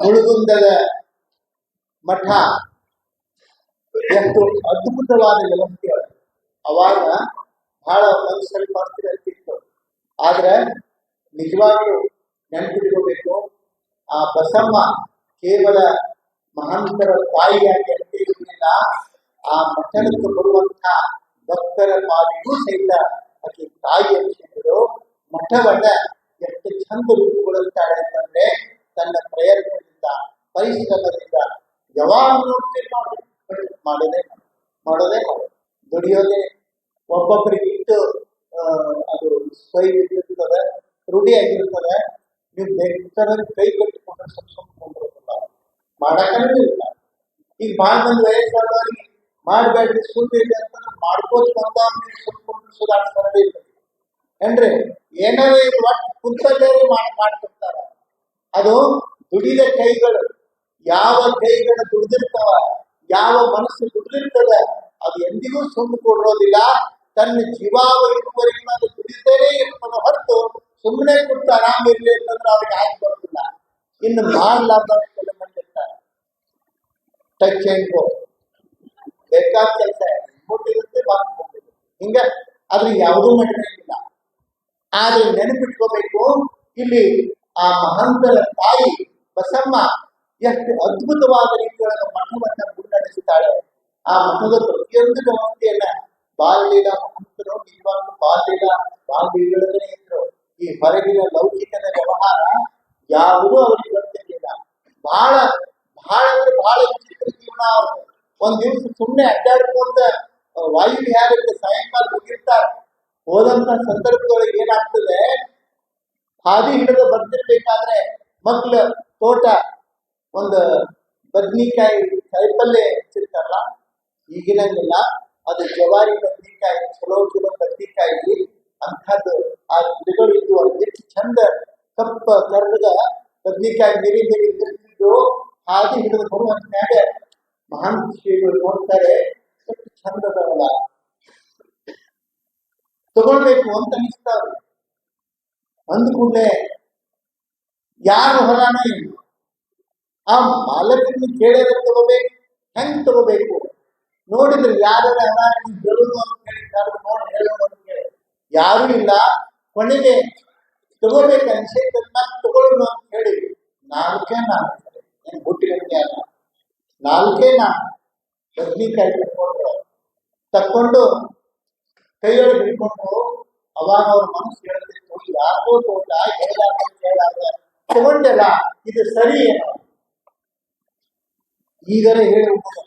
ಮುಳುಗುಂದದ ಮಠ. ಎಷ್ಟು ಅದ್ಭುತವಾದ ವ್ಯವಸ್ಥೆ ಅವಾಗ ಬಹಳ ಮನಸ್ಸಲ್ಲಿ ಮಾಡ್ತೀರ ಅಂತಿತ್ತು. ಆದ್ರೆ ನಿಜವಾಗ್ಲೂ ನೆನಪಿಟ್ಕೋಬೇಕು. ಆ ಬಸಮ್ಮ ಕೇವಲ ಮಹಾಂತರ ತಾಯಿಯಾಗಿ ಅಂತ ಇರಲಿಲ್ಲ ಆ ಮಠಕ್ಕೆ ಬರುವಂತಹ ಭಕ್ತರ ಪಾಲಿಗೂ ಸಹಿತ ಆಕೆ ತಾಯಿ ಅನಿಸಿದ್ರು ಮಠವನ್ನ ಎಷ್ಟು ಚಂದ ರೂಪುಗೊಳ್ಳುತ್ತಾಳೆ ಅಂತಂದ್ರೆ ತನ್ನ ಪ್ರಯತ್ನದಿಂದ ಪರಿಶ್ರಮದಿಂದ ಯಾವಾಗ ನೋಡ್ತೀವಿ ನೋಡಿ ಮಾಡೋದೇ ಮಾಡು. ಮಾಡೋದೇ ಮಾಡಿ. ದುಡಿಯೋದೇ ಒಬ್ಬೊಬ್ಬರಿಗೆ ಇಟ್ಟು ಅದು ಸ್ವೈ ರೂಢಿ ಆಗಿರ್ತದೆ. ನೀವು ಬೇಕಾದ್ರೆ ಕೈ ಕಟ್ಟಿಕೊಂಡು ಸ್ವಲ್ಪ ಸುಮ್ಕೊಂಡಿರೋದಿಲ್ಲ ಮಾಡಕ್ಕೂ ಇಲ್ಲ. ಈಗ ಭಾಳ ವಯಸ್ಸಾದವರಿಗೆ ಮಾಡಬೇಡ್ರಿ, ಸುಳ್ಳು ಅಂತ ಮಾಡ್ಕೋತ ಬಂದವ್ರಿಗೆ ಸುಮ್ಕೊಂಡು ಸುಧಾರಿಸ್ತಾರೆ ಇಲ್ಲ ಏನ್ರಿ ಏನಾರ ಕುಂತಲ್ಲೇ ಮಾಡಿ ಮಾಡ್ತಿರ್ತಾರ ಅದು ದುಡಿದ ಕೈಗಳು, ಯಾವ ಕೈಗಳು ದುಡಿದಿರ್ತಾವ, ಯಾವ ಮನಸ್ಸು ದುಡಿದಿರ್ತದ, ಅದು ಎಂದಿಗೂ ಸುಮ್ಮನೆ ಕೊಡೋದಿಲ್ಲ. ತನ್ನ ಜೀವಾವ ಅದು ದುಡಿತೇನೆ ಇರ್ತದ ಹೊರತು ಸುಮ್ಮನೆ ಕೊಟ್ಟು ಆರಾಮ ಇರ್ಲಿ ಅಂತಂದ್ರೆ ಅವ್ರಿಗೆ ಆಗಿ ಬರೋದಿಲ್ಲ. ಇನ್ನು ಮಾಡ್ಲಾರ್ದವ್ರು ಕೆಲ ಮಂದಿ ಟಚ್ ಅಂಡ್ ಬೇಕಾದ ಕೆಲಸ ಮುಟ್ಟಿರುತ್ತೆ ಮಾಡ್ಕೊಂಡು ಹಿಂಗ ಅದ್ರ ಯಾವುದೂ ಇಲ್ಲ. ಆದ್ರೆ ನೆನಪಿಟ್ಕೋಬೇಕು, ಇಲ್ಲಿ ಆ ಮಹಂತರ ತಾಯಿ ಬಸಮ್ಮ ಎಷ್ಟು ಅದ್ಭುತವಾದ ರೀತಿಯೊಳಗೆ ಮಠವನ್ನ ಮುನ್ನಡೆಸುತ್ತಾಳೆ ಆ ಮಠದ ಪ್ರತಿಯೊಂದು ವ್ಯವಸ್ಥೆಯನ್ನ ಬಾಲ್ಯದ ಮಹಂತರು ನಿಜವಾಗ್ಲೂ ಬಾಲ್ಯದ ಬಾಲ್ಯಗಳ ಇದ್ರು ಈ ಹೊರಗಿನ ಲೌಕಿಕದ ವ್ಯವಹಾರ ಯಾವುದೂ ಅವರಿಗೆ ಬಾಳ ಬಹಳ ಬಹಳ ಅಂದ್ರೆ ಬಹಳ ವಿಚಿತ್ರ ಜೀವನ ಅವರು. ಒಂದ್ ದಿವಸ ಸುಮ್ಮನೆ ಅಡ್ಡಾಡ್ಕೊಂತ ವಾಯು ವಿಹಾರಕ್ಕೆ ಸಾಯಂಕಾಲ ಹೋಗಿರ್ತಾರೆ ಹೋದಂತ ಸಂದರ್ಭದೊಳಗೆ ಏನಾಗ್ತದೆ? ಹಾದಿ ಹಿಡಿದು ಬರ್ತಿರ್ಬೇಕಾದ್ರೆ ಮಕ್ಳ ತೋಟ, ಒಂದು ಬದ್ನಿಕಾಯಿ ಕಾಯಿಪಲ್ಲೆ ಸಿಗ್ತಾರಲ್ಲ ಈಗಿನಂಗಿಲ್ಲ ಅದು ಜವಾರಿ ಬದ್ನಿಕಾಯಿ, ಚಲೋ ಚಲೋ ಬದ್ನಿಕಾಯಿ, ಅಂಥದ್ದು ಆ ಗಿಡಗಳು ಇದ್ದು ಎಷ್ಟು ಚಂದ ಕಪ್ಪ ಕರ್ಗದ ಬದ್ನಿಕಾಯಿ ಮಿರಿ ಮಿರಿ ಹಾಗೆ ಹಾದಿ ಹಿಡಿದು ಬರುವಂತ ಮಹಾನ್ ಶ್ರೀಗಳು ನೋಡ್ತಾರೆ. ಎಷ್ಟು ಚಂದ ಅದಾವಲ್ಲ ತಗೊಳ್ಬೇಕು ಅಂತ ಅನಿಸ್ತಾವ್ರಿ ಅಂದ ಯಾರು ಹೊಲನ ಇಲ್ಲ. ಆ ಮಾಲಕರನ್ನು ಕೇಳಿದ್ರೆ ತಗೋಬೇಕು, ಹೆಂಗ್ ತಗೋಬೇಕು? ನೋಡಿದ್ರೆ ಯಾರು ಹಣ ಬೆಳೆದು ಅಂತ ಹೇಳಿ ನೋಡಿ ಹೇಳೋದು ಅಂತ ಯಾರು ಇಲ್ಲ. ಕೊನೆಗೆ ತಗೋಬೇಕು ಅನ್ಸೈತೆ ತಗೊಳ್ಳೋಣ ಅಂತ ಹೇಳಿ. ನಾಲ್ಕೇ ನಾನು ಹುಟ್ಟಿಗೆ ಅಲ್ಲ. ನಾಲ್ಕೇ ನಾನು ಬದ್ನಿಕಾಯಿ ತಗೊಂಡು ತಕೊಂಡು ಕೈಯೊಳಗೆ ಹಿಡ್ಕೊಂಡು, ಅವಾಗ ಅವ್ರ ಮನಸ್ಸು ಹೇಳ್ತಿತ್ತು ಯಾರಿಗೋ ತೋಟ ಹೇಳ ಕೇಳಾಗ ತಗೊಂಡೆಲ್ಲ ಇದು ಸರಿ ಈಗಲೇ ಹೇಳಿ ಹೋಗೋಣ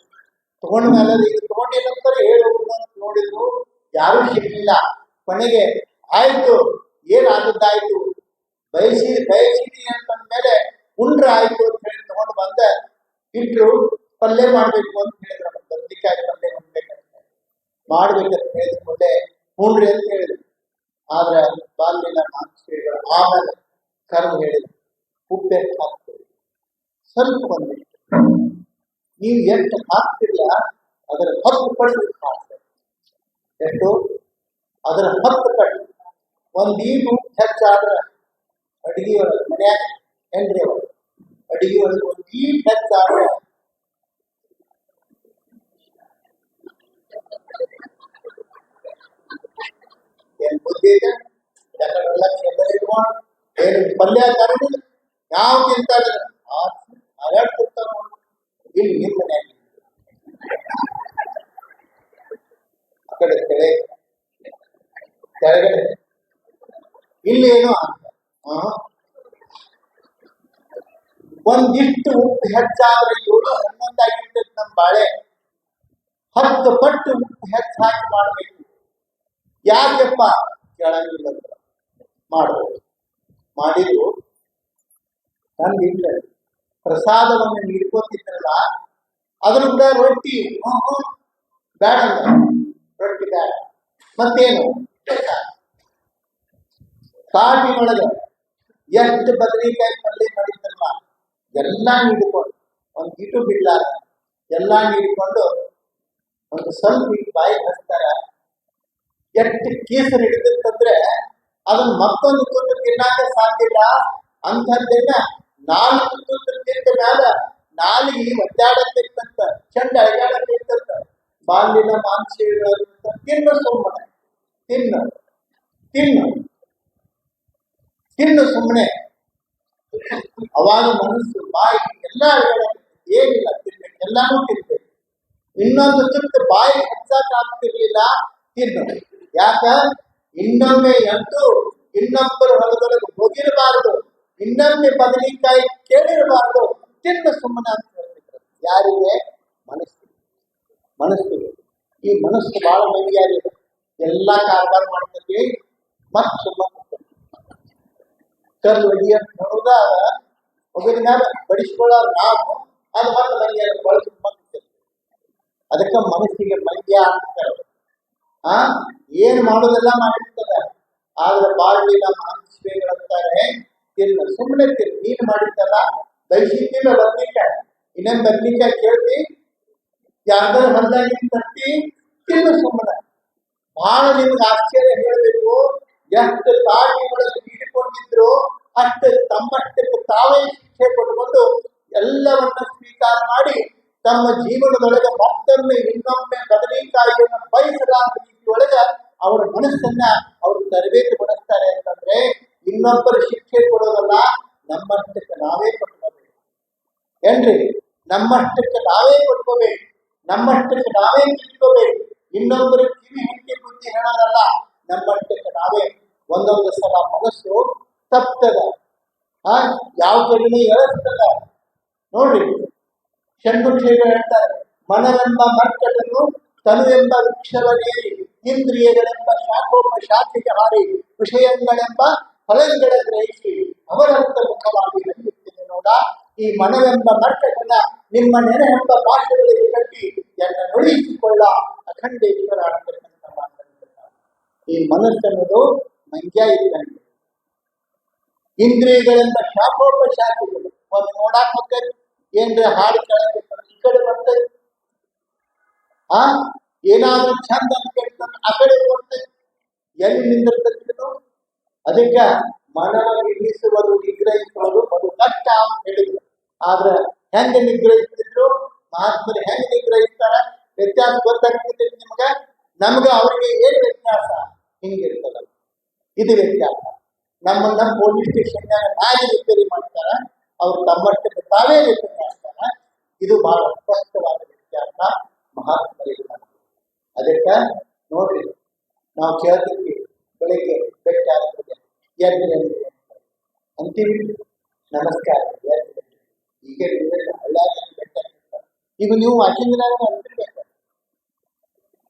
ತಗೊಂಡ ಮೇಲೆ ಇದು ತಗೊಂಡಿಲ್ಲ ಅಂತ ನೋಡಿದ್ರು. ಯಾರು ಸಿಗಲಿಲ್ಲ ಕೊನೆಗೆ ಆಯ್ತು, ಏನಾದದ್ದಾಯ್ತು? ಬಯಸಿ ಬಯಸಿದಿ ಅಂತಂದ್ಮೇಲೆ ಉಂಡ್ರ ಆಯ್ತು ಅಂತ ಹೇಳಿ ತಗೊಂಡು ಬಂದೆ. ಇಟ್ರು ಪಲ್ಯ ಮಾಡ್ಬೇಕು ಅಂತ ಹೇಳಿದ್ರು. ಬದ್ನಿಕಾಯಿ ಪಲ್ಯ ಮಾಡ್ಬೇಕಂತ. ಮಾಡ್ಬೇಕಂತ ಹೇಳಿದ ಹೂಣ್ರಿ ಅಂತ ಹೇಳಿದ್ರು. ಆದ್ರೆ ಬಾಲ್ಯನ ಮಾನಸಿಕಗಳು ಆಮೇಲೆ ಕರೆದು ಹೇಳಿದ್ರು. ಉಪ್ಪು ಎಷ್ಟು ಹಾಕ್ತೀರಿ ಸ್ವಲ್ಪ ಬಂದಿತ್ತು ನೀವು ಎಷ್ಟು ಹಾಕ್ತಿಲ್ಲ ಅದರ ಹತ್ತು ಪಟ್ಟು ಉಪ್ಪು ಹಾಕ್ಬೇಕು ಎಷ್ಟು ಅದರ ಹತ್ತು ಪಟ್ಟು ಒಂದ್ ಈಟು ಹೆಚ್ಚಾದ್ರೆ ಅಡಿಗೆ ಒಳಗೆ ಮನ್ಯಾಗ ಹೆಂಡ್ರಿ ಒಳಗೆ ಅಡಿಗೆ ಒಳಗೆ ಒಂದು ಈಟ್ ಹೆಚ್ಚಾದ್ರೆ ಏನ್ ಬುದ್ಧಿ ಇದೆ ಯಾಕಂದ್ರೆಲ್ಲ ಕೆಲ್ಸ ಇಟ್ಕೊಂಡು ಏನು ಪಲ್ಯ ತರಲಿಲ್ಲ ಯಾವ ಇಲ್ಲಿ ಆ ಕಡೆ ಕೆಳಗೆ ಕೆಳಗಡೆ. ಇಲ್ಲಿ ಏನು? ಆ. ಒಂದಿಷ್ಟು ಉಪ್ಪು ಹೆಚ್ಚಾದ್ರೆ ಏಳು ಹನ್ನೊಂದು ಆಗಿರ್ತೈತೆ ನಮ್ಮ ಬಾಳೆ. ಹತ್ತು ಪಟ್ಟು ಉಪ್ಪು ಹೆಚ್ಚಾಗಿ ಮಾಡಬೇಕು. ಯಾಕೆಪ್ಪ? ಕೇಳಂಗಿಲ್ಲ ಅಂತ ಮಾಡ್ಬೋದು ಮಾಡಿದ್ರು ತಂದಿಲ್ಲ ಪ್ರಸಾದವನ್ನು ನೀಡ್ಕೊತಿದ್ರಲ್ಲ ಅದ್ರ ಕೂಡ ರೊಟ್ಟಿ ಹ್ಮ್ ಹ್ಮ್ ಬೇಡ ಅಂದ. ರೊಟ್ಟಿ ಬೇಡ ಮತ್ತೇನು ಕಾಟಿನೊಳಗೆ ಎಷ್ಟು ಬದನೆಕಾಯಿ ಪಲ್ಯ ಮಾಡಿದ್ರಲ್ಲ ಎಲ್ಲ ನೀಡಿಕೊಂಡು ಒಂದು ಇಟು ಬಿಡ್ಲಾರ ಎಲ್ಲ ನೀಡಿಕೊಂಡು ಒಂದು ಸ್ವಲ್ಪ ಈ ಬಾಯಿ ಹಚ್ತಾರ ಎಷ್ಟು ಕೇಸರಿ ಹಿಡಿದಿರ್ತಂದ್ರೆ ಅದನ್ನ ಮತ್ತೊಂದು ಕೂತು ತಿನ್ನಾಕ ಸಾಧ್ಯ ಇಲ್ಲ ಅಂಥದ್ದನ್ನ ನಾಲ್ಕು ತುತ್ತು ತಿಂದ ಮ್ಯಾಲ ನಾಲಿಗೆ ಒದ್ದಾಡತ್ತಿತ್ತಂತ ಚಂಡ ಅಳಗಾಡತ್ತಿತ್ತಂತ ಬಾಲಿನ ಮಾಂಸ ತಿನ್ನ ಸುಮ್ಮನೆ. ತಿನ್ನ. ತಿನ್ನು. ತಿನ್ನು ಸುಮ್ಮನೆ. ಅವಾಗ ಮನಸ್ಸು, ಬಾಯಿ, ಎಲ್ಲ ಏನಿಲ್ಲ ತಿನ್ಬೇಕು ಎಲ್ಲಾನು ತಿನ್ಬೇಕು. ಇನ್ನೊಂದು ತುತ್ತು ಬಾಯಿ ಹಚ್ಚಕ್ ಆಗ್ತಿರ್ಲಿಲ್ಲ ತಿನ್ನು. ಯಾಕ? ಇನ್ನೊಮ್ಮೆ ಎಂತೂ ಇನ್ನೊಬ್ಬರು ಹೊಲದೊಳಗೆ ಹೋಗಿರಬಾರದು. ಇನ್ನೊಮ್ಮೆ ಬದನೆಕಾಯಿ ಕೇಳಿರಬಾರದು, ತಿನ್ನ ಸುಮ್ಮನೆ ಅಂತ ಹೇಳ್ತಿದ್ರು ಯಾರಿಗೆ? ಮನಸ್ಸು ಮನಸ್ಸು ಈ ಮನಸ್ಸು ಬಹಳ ಮಂದಿಯಾಗಿದೆ ಎಲ್ಲಾ ಕಾರ್ಬಾರ್ ಮಾಡ್ತೀವಿ ಮತ್ ಸುಮ್ಮನೆ ಕಲ್ಲು ಒಡಿಯ ನೋಡುದ ಒಬ್ಬರ ಮ್ಯಾಲ ಬಡಿಸ್ಕೊಳ್ಳೋ ನಾವು, ಅದು ಮತ್ತೆ ಮಂದಿಯ ಬಳಸಿ ಮತ್ತೆ ಅದಕ್ಕೆ ಮನಸ್ಸಿಗೆ ಮಂಡ್ಯ ಅಂತಾರೆ ಆ? ಏನ್ ಮಾಡೋದೆಲ್ಲ ಮಾಡಿರ್ತದೆ. ಆದ್ರೆ ಬಾಳಿನ ಮಾನಸಿಕಗಳಂತಾರೆ ತಿನ್ನ ಸುಮ್ಮನೆ ತಿನ್ ನೀನ್ ಮಾಡಿದ್ದಲ್ಲ ದಯಸಿದ್ದಿಲ್ಲ ಬದ್ನಿಕಾಯಿ ಇನ್ನೊಂದು ಬದ್ನಿಕಾಯಿ ಕೇಳ್ತಿ? ಯಾವ್ದಾರು ಹೊಲದಾಗಿ ತಟ್ಟಿ ತಿನ್ನು ಸುಮ್ಮನೆ ಬಹಳ ನಿಮ್ಗೆ ಆಶ್ಚರ್ಯ ಹೇಳಬೇಕು. ಎಷ್ಟು ತಾಳ್ಮೆ ನೀಡಿಕೊಂಡಿದ್ರು ಅಷ್ಟು ತಮ್ಮಷ್ಟಕ್ಕೆ ತಾವೇ ಶಿಕ್ಷೆ ಕೊಟ್ಟುಕೊಂಡು ಎಲ್ಲವನ್ನ ಸ್ವೀಕಾರ ಮಾಡಿ ತಮ್ಮ ಜೀವನದೊಳಗೆ ಮತ್ತೊಮ್ಮೆ ಇನ್ನೊಮ್ಮೆ ಬದನೆಕಾಯಿಯನ್ನು ಬಯಸಲಾದ ರೀತಿಯೊಳಗೆ ಅವರ ಮನಸ್ಸನ್ನ ಅವರು ತರಬೇತಿ ಪಡಿಸ್ತಾರೆ ಅಂತಂದ್ರೆ ಇನ್ನೊಬ್ಬರ ಶಿಕ್ಷೆ ಕೊಡೋದಲ್ಲ, ನಮ್ಮಷ್ಟಕ್ಕೆ ನಾವೇ ಕೊಟ್ಕೋಬೇಕು. ಏನ್ರಿ? ನಮ್ಮಷ್ಟಕ್ಕೆ ನಾವೇ ಕೊಟ್ಕೋಬೇಕು. ನಮ್ಮಷ್ಟಕ್ಕೆ ನಾವೇ ತಿಳ್ಕೋಬೇಕು. ಇನ್ನೊಬ್ಬರು ಕಿವಿ ಹಿಂಡಿ ಬುದ್ಧಿ ಹೇಳೋದಲ್ಲ, ನಮ್ಮಷ್ಟಕ್ಕೆ ನಾವೇ. ಒಂದೊಂದು ಸಲ ಮನಸ್ಸು ತಪ್ತದ. ಯಾವ ಕಡೆನೂ ಎಳಸ್ತದ ನೋಡ್ರಿ ಷಣ್ಮುಖಿಗಳು ಹೇಳ್ತಾರೆ ಮನವೆಂಬ ಮರ್ಕಟನು ತನುವೆಂಬ ವೃಕ್ಷವನೇರಿ ಇಂದ್ರಿಯಗಳೆಂಬ ಶಾಖೋಪ ಶಾಖೆಗೆ ಹಾರಿ, ವಿಷಯಗಳೆಂಬ ಫಲಗಳ ಗ್ರಹಿಸಿ, ಅವರಂತ ಮುಖವಾಗಿ ನಡೆಯುತ್ತಿದೆ ನೋಡ, ಈ ಮನವೆಂಬ ನರ್ತಕನ ನಿಮ್ಮ ನೆನೆಯೆಂಬ ಭಾಷೆಗಳಿಗೆ ಕಟ್ಟಿ ಎನ್ನ ನುಡಿಸಿಕೊಳ್ಳ ಅಖಂಡೇಶ್ವರ ಅಂತಕ್ಕಂಥ ಮಾತನಾಡುತ್ತಾರೆ ಈ ಮನಸ್ಸನ್ನೋದು ಮಂಗ್ಯ ಇದ್ದಂಗೆ. ಇಂದ್ರಿಯಗಳೆಂಬ ಶಾಖೋಪ ಶಾಖಗಳು ಒಂದು ನೋಡಾಕ್ ಹೋಗ್ತೇನೆ ಏನ್ರ ಹಾಡು ಕೆಳಗೆ ಈ ಕಡೆ ಬರ್ತದೆ ಆ? ಏನಾದ್ರೂ ಚಂದ ಅಂತ ಕೇಳ್ತಾನೆ ಆ ಕಡೆ ಬರ್ತದೆ ಎಲ್ಲಿ ನಿಂದಿರ್ತದೋ ಅದಕ್ಕೆ ಮನವ ನಿಲ್ಲಿಸುವುದು ನಿಗ್ರಹಿಸುವುದು ಅದು ಕಷ್ಟ ಅಂತ ಹೇಳಿದ್ರು. ಆದ್ರೆ ಹೆಂಗೆ ನಿಗ್ರಹಿಸ್ತಿದ್ರು? ಮಹಾತ್ಮರು ಹೆಂಗ್ ನಿಗ್ರಹಿಸ್ತಾರ? ವ್ಯತ್ಯಾಸ ಗೊತ್ತಾಗ್ತದೆ ನಿಮ್ಗ? ನಮ್ಗೆ ಅವ್ರಿಗೆ ಏನ್ ವ್ಯತ್ಯಾಸ? ಹಿಂಗಿರ್ತದ. ಇದು ವ್ಯತ್ಯಾಸ. ನಮ್ಮನ್ನ ಪೊಲೀಸ್ ಸ್ಟೇಷನ್ ನಾಯಿ ರಿಪೇರಿ ಮಾಡ್ತಾರ. ಅವ್ರು ತಮ್ಮಷ್ಟಕ್ಕೆ ತಾವೇ ರಿಪೇರಿ ಮಾಡ್ತಾರ. ಇದು ಬಹಳ ಸ್ಪಷ್ಟವಾದ ವ್ಯತ್ಯಾಸ ಮಹಾತ್ಮರಿಗೆ ಅದಕ್ಕೆ ನೋಡ್ರಿ, ನಾವು ಬೆಟ್ಟ ಆಗ್ತದೆ ಎದ್ರೆ ಅಂತೀವಿ ನಮಸ್ಕಾರ ಎದ್ರೆ ಈಗ ಹಳ್ಳಾಗ ಬೆಟ್ಟ ಆಗ್ತದೆ. ಈಗ ನೀವು ವಾಕಿಂಗ್ ಅಂತಿರ್ಬೇಕು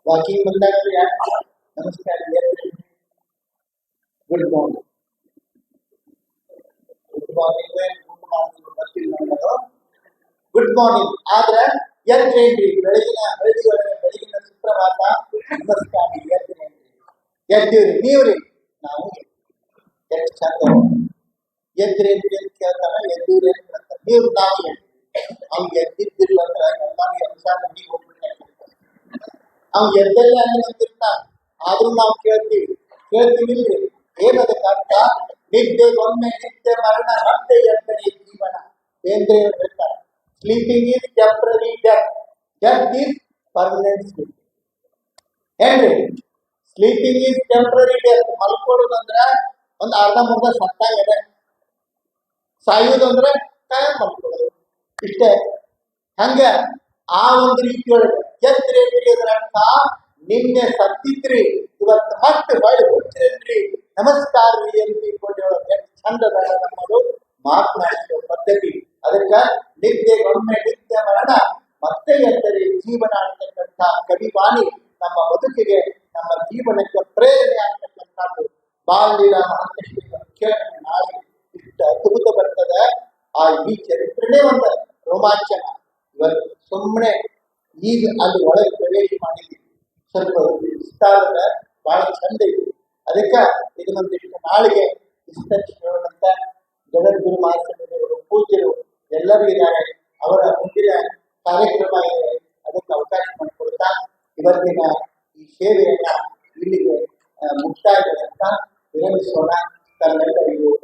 ವಾಕಿಂಗ್ ಬಂದಾಗ ಯಾಕೆ ನಮಸ್ಕಾರ ಎದ್ರೆ good morning good morning good morning ಬರ್ತಿಲ್ಲ ಅನ್ನೋದು ಗುಡ್ ಮಾರ್ನಿಂಗ್ ಆದ್ರೆ ಎದ್ದೇನ್ರಿ ಬೆಳಗಿನ ಬೆಳಗ್ಗೆ ಒಳಗೆ ಬೆಳಗಿನ ಸುಪ್ರಭಾತ ನಮಸ್ಕಾರ ಎದ್ದೇನ್ರಿ ಎದ್ದೀವ್ರಿ ನೀವ್ರಿ ನಾವು ಎಷ್ಟು ಚಂದ ಎದ್ರೇನ್ರಿ ಅಂತ ಕೇಳ್ತಾರ ಎದ್ದೀವ್ರಿ ಅಂತ ಕೇಳ್ತಾರ ನೀವು ನಾವು ಅವ್ನು ಎದ್ದಿದ್ದಿಲ್ಲ ಅಂದ್ರೆ ನಮಗೆ ಅನುಸಾರ ನೀವು ಹೋಗ್ಬಿಟ್ಟು ಅವ್ನು ಎದ್ದಲ್ಲ ಅಂತಿರ್ತಾನ ಆದ್ರೂ ನಾವು ಕೇಳ್ತೀವಿ ಕೇಳ್ತೀವಿ ಇಲ್ರಿ ಏನದಕ್ಕೆ ಅರ್ಥ ನಿದ್ದೆಗೊಮ್ಮೆ ನಿದ್ದೆ ಮರಣ ಮತ್ತೆ ಎದ್ದನೆ ಜೀವನ ಬೇಂದ್ರೆ ಹೇಳ್ತಾರೆ sleeping is temporary death death is permanent sleep ಏನ್ರಿ ಸ್ಲೀಪಿಂಗ್ ಈಸ್ ಟೆಂಪ್ರರಿ ಡೆತ್ ಮಲ್ಕೊಳ್ಳೋದಂದ್ರ ಒಂದು ಅರ್ಧ ಮುರ್ಧ ಸತ್ತಾಗಿದೆ ಸಾಯೋದಂದ್ರೆ ಕಾಯಂ ಮಾಡ್ಕೊಳ್ಳೋದು. ಇಷ್ಟೇ. ಹಂಗ ಆ ಒಂದು ರೀತಿಯೊಳಗೆ ಅದರ ಅರ್ಥ ನಿನ್ನೆ ಸತ್ತಿದ್ರಿ, ಇವತ್ತು ಮತ್ತೆ ಬಳಿ ಹುಟ್ಟಿದ್ರಿ ನಮಸ್ಕಾರ ರೀ ಅಂತ ಇಟ್ಕೊಂಡೇಳೋದು ಎಷ್ಟು ಚಂದದ ನಮ್ಮದು. ಮಾತನಾಡಿದ ಪದ್ಧತಿ ಅದಕ್ಕ ನಿದ್ದೆಗೊಮ್ಮೆ ನಿತ್ಯ ಮರಣ, ಮತ್ತೆ ಎತ್ತರಿ ಜೀವನ ಅಂತಕ್ಕಂಥ ಕವಿವಾಣಿ ನಮ್ಮ ಬದುಕಿಗೆ, ನಮ್ಮ ಜೀವನಕ್ಕೆ ಪ್ರೇರಣೆ ಬಾಲ್ಯದ ಮಹಾಕೃಷ್ಣ ನಾಳೆ ಇಷ್ಟ ಅದ್ಭುತ ಬರ್ತದೆ. ಆ ಈ ಚರಿತ್ರೆನೇ ಒಂದು ರೋಮಾಂಚನ. ಇವತ್ತು ಸುಮ್ಮನೆ ಈಗ ಅಲ್ಲಿ ಒಳಗೆ ಪ್ರವೇಶ ಮಾಡಿದ್ದೀವಿ ಸ್ವಲ್ಪ ವಿಸ್ತಾರದ ಬಹಳ ಚಂದ ಇದೆ. ಅದಕ್ಕೆ ಇದನ್ನೊಂದಿಷ್ಟು ನಾಳೆಗೆ ವಿಸ್ತರಿಸಿಕೊಳ್ಳುವಂತ ಜಗದ್ಗುರು ಮಹಾಸ್ವಾಮಿಗಳು ಪೂಜ್ಯರು ಎಲ್ಲರೂ ಇದ್ದಾರೆ ಅವರ ಮುಂದಿನ ಕಾರ್ಯಕ್ರಮ ಇದೆ. ಅದಕ್ಕೆ ಅವಕಾಶ ಮಾಡಿಕೊಡ್ತಾ ಇವತ್ತಿನ ಈ ಸೇವೆಯನ್ನ ಇಲ್ಲಿಗೆ यह सोना कर नहीं रही हो